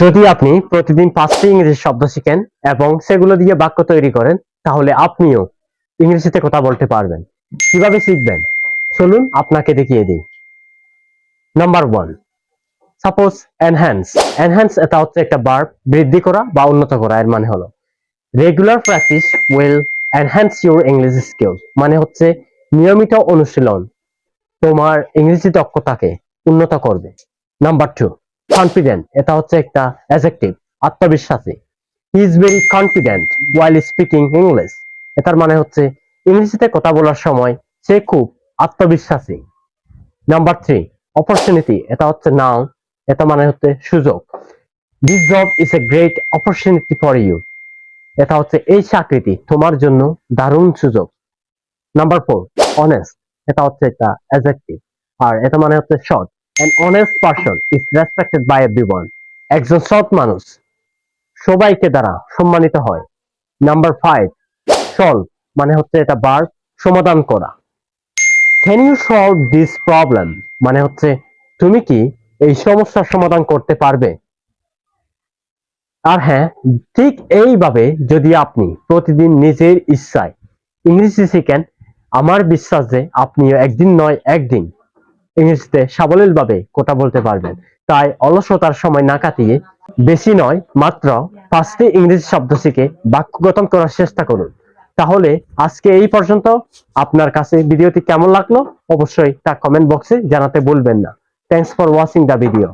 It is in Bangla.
যদি আপনি প্রতিদিন পাঁচটি ইংরেজি শব্দ শিখেন এবং সেগুলো দিয়ে বাক্য তৈরি করেন, তাহলে আপনিও ইংরেজিতে কথা বলতে পারবেন। কীভাবে শিখবেন? চলুন আপনাকে দেখিয়ে দিই। Number one suppose enhance enhance এটা হচ্ছে একটা বার্ব বৃদ্ধি করা বা উন্নত করা, এর মানে হলো regular practice will enhance your English skill মানে হচ্ছে নিয়মিত অনুশীলন, তোমার ইংরেজি দক্ষতাকে উন্নত করবে। নাম্বার টু কনফিডেন্ট এটা হচ্ছে একটা অ্যাজেক্টিভ আত্মবিশ্বাসী। He is very confident while speaking English এটার মানে হচ্ছে, ইংরেজিতে কথা বলার সময় সে খুব আত্মবিশ্বাসী। নাম্বার থ্রি অপরচুনিটি এটা হচ্ছে নাও এটা মানে হচ্ছে সুযোগ। This job is a great opportunity for you এটা হচ্ছে এই চাকরিটি তোমার জন্য দারুণ সুযোগ। নাম্বার ফোর অনেস্ট এটা হচ্ছে একটা অ্যাজেক্টিভ আর এটা মানে হচ্ছে সৎ an honest person is respected by everyone. একজন সৎ মানুষ সবাইকে দ্বারা সম্মানিত হয়। নাম্বার ফাইভ সলভ মানে হচ্ছে এটা বার, সমাধান করা। Can you solve this problem মানে হচ্ছে, তুমি কি এই সমস্যার সমাধান করতে পারবে? আর হ্যাঁ ঠিক এইভাবে যদি আপনি প্রতিদিন নিজের ইচ্ছায়, ইংরেজি শিখেন, আমার বিশ্বাস যে আপনিও একদিন নয়, একদিন ইংরেজিতে সাবলীলভাবে কথা বলতে পারবেন। তাই অলসতার সময় না কাটিয়ে বেশি নয়, মাত্র পাঁচটি ইংরেজি শব্দ শিখে বাক্য গঠন করার চেষ্টা করুন। তাহলে আজকে এই পর্যন্ত। আপনার কাছে ভিডিওটি কেমন লাগল? অবশ্যই তা কমেন্ট বক্সে জানাতে ভুলবেন না। Thanks for watching the video